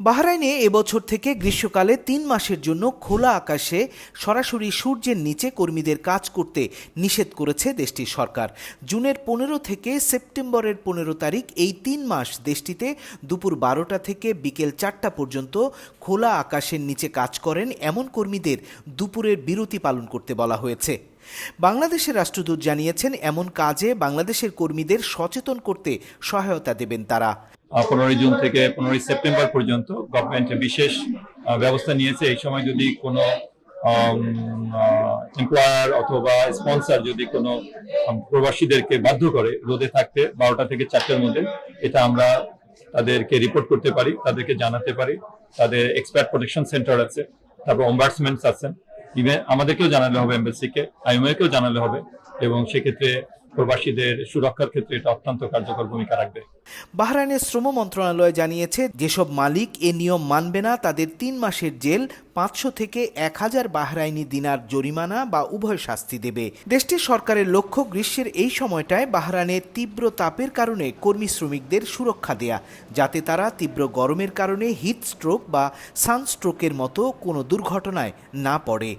বাহরাইনে এবছর থেকে গ্রীষ্মকালে তিন মাসের জন্য খোলা আকাশে সরাসরি সূর্যের নিচে কর্মীদের কাজ করতে নিষেধ করেছে দেশটির সরকার। জুনের পনেরো থেকে সেপ্টেম্বরের পনেরো তারিখ এই তিন মাস দেশটিতে দুপুর বারোটা থেকে বিকেল চারটা পর্যন্ত খোলা আকাশের নিচে কাজ করেন এমন কর্মীদের দুপুরের বিরতি পালন করতে বলা হয়েছে। বাংলাদেশের রাষ্ট্রদূত জানিয়েছেন, এমন কাজে বাংলাদেশের কর্মীদের সচেতন করতে সহায়তা দেবেন তারা। পনেরোই জুন থেকে পনেরোই সেপ্টেম্বর পর্যন্ত গভর্নমেন্ট বিশেষ ব্যবস্থা নিয়েছে। এই সময় যদি কোনো এমপ্লয়ার অথবা স্পন্সর যদি কোনো প্রবাসীদেরকে বাধ্য করে রোদে থাকতে বারোটা থেকে চারটের মধ্যে, এটা আমরা তাদেরকে রিপোর্ট করতে পারি, তাদেরকে জানাতে পারি। তাদের এক্সপার্ট প্রোটেকশন সেন্টার আছে, তারপর অম্বার্সমেন্টস আছেন। ইভেন আমাদেরকেও জানালে হবে এমবেসিকে আইএমএকেও জানালে হবে। এবং সেক্ষেত্রে প্রবাসীদের সুরক্ষার ক্ষেত্রে এটা অত্যন্ত কার্যকর ভূমিকা রাখবে। বাহরাইনের শ্রম মন্ত্রণালয় জানিয়েছে, যেসব মালিক এ নিয়ম মানবে না, তাদের তিন মাসের জেল পাঁচশো থেকে এক হাজার বাহরাইনি দিনার জরিমানা বা উভয় শাস্তি দেবে। দেশটির সরকারের লক্ষ্য গ্রীষ্মের এই সময়টায় বাহরাইনের তীব্র তাপের কারণে কর্মী শ্রমিকদের সুরক্ষা দেয়া, যাতে তারা তীব্র গরমের কারণে হিট স্ট্রোক বা সানস্ট্রোকের মতো কোনো দুর্ঘটনায় না পড়ে।